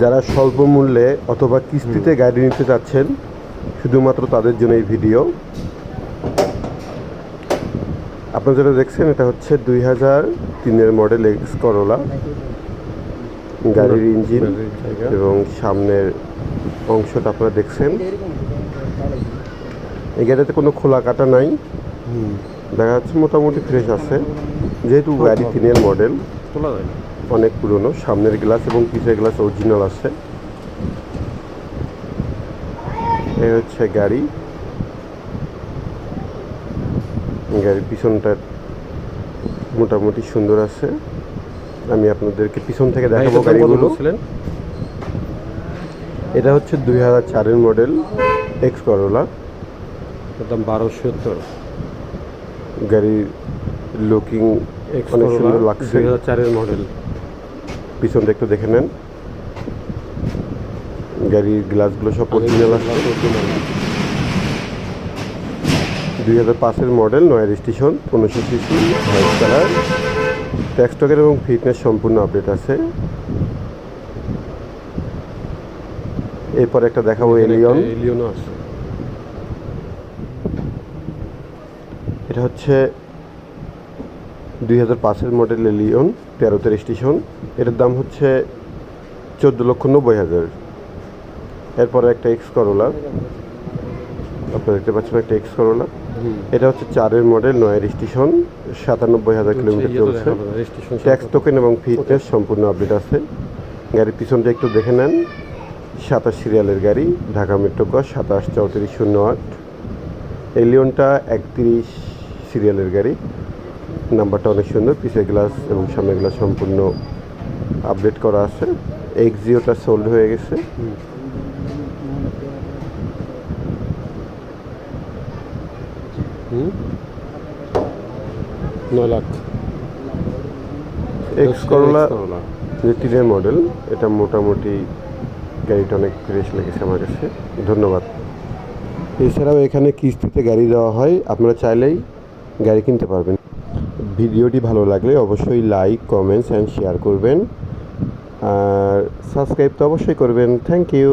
যারা স্বল্প মূল্যে অথবা কিস্তিতে গাড়ি নিতে চাচ্ছেন শুধুমাত্র তাদের জন্য এই ভিডিও। আপনারা যেটা দেখছেন এটা হচ্ছে দুই হাজার তিনের মডেল এক্স করোলা গাড়ির ইঞ্জিন এবং সামনের অংশটা আপনারা দেখছেন। এই গাড়িতে কোনো খোলা কাটা নাই। দেখা যাচ্ছে মোটামুটি ফ্রেশ আছে। যেহেতু গাড়ি তিনের মডেল। তোলা যায় অনেক পুরনো সামনের গ্লাস এবং পিছের গ্লাস অরিজিনাল আছে। এই হচ্ছে গাড়ি। গাড়ির পিছনটা মোটামুটি সুন্দর আছে। আমি আপনাদেরকে পিছন থেকে দেখাবো গাড়িগুলো। এটা হচ্ছে দুই হাজার চারের মডেল এক্স করোলা দাম বারোশো সত্তর। গাড়ির লুকিং এক্স অনেক সুন্দর লাগছে। দুই হাজার চারের মডেল পিছনটা একটু দেখে নেন। গাড়ির গ্লাসগুলো সব অরিজিনাল আছে দুই হাজার পাঁচের মডেল নয় স্টেশন পনেরোশো সিসি হোয়াইট কালার ট্যাক্সটকের এবং ফিটনেস সম্পূর্ণ আপডেট আছে। এরপর একটা দেখাবো এলিয়ন এলিয়নও আছে। এটা হচ্ছে দুই হাজার পাঁচের মডেল এলিয়ন তেরোতে স্টেশন এটার দাম হচ্ছে চোদ্দ লক্ষ নব্বই হাজার। এরপরে একটা এক্স করোলা আপনারা দেখতে পাচ্ছেন একটা এক্স করোলা এটা হচ্ছে চারের মডেল নয়ের স্টেশন সাতানব্বই হাজার কিলোমিটার ইয়ে চলছে। ট্যাক্স টোকেন এবং ফিটনেস সম্পূর্ণ আপডেট আছে। গাড়ির পিছনটা একটু দেখে নেন। সাতাশ সিরিয়ালের গাড়ি ঢাকা মেট্রো ক সাতাশ চৌত্রিশ শূন্য আট। এলিয়নটা একত্রিশ সিরিয়ালের গাড়ি। নাম্বারটা অনেক সুন্দর পিছের গ্লাস এবং সামনের গ্লাস সম্পূর্ণ আপডেট করা আছে। এক্সিওটা সোল্ড হয়ে গেছে। নয় লাখ। X Corolla. যে তিনের মডেল এটা মোটামুটি গাড়িটা অনেক ফ্রেশ লেগেছে আমার কাছে। ধন্যবাদ। এছাড়াও এখানে কিস্তিতে গাড়ি দেওয়া হয় আপনারা চাইলেই গাড়ি কিনতে পারবেন। ভিডিওটি ভালো লাগলে অবশ্যই লাইক কমেন্টস অ্যান্ড শেয়ার করবেন। আর সাবস্ক্রাইব তো অবশ্যই করবেন। Thank you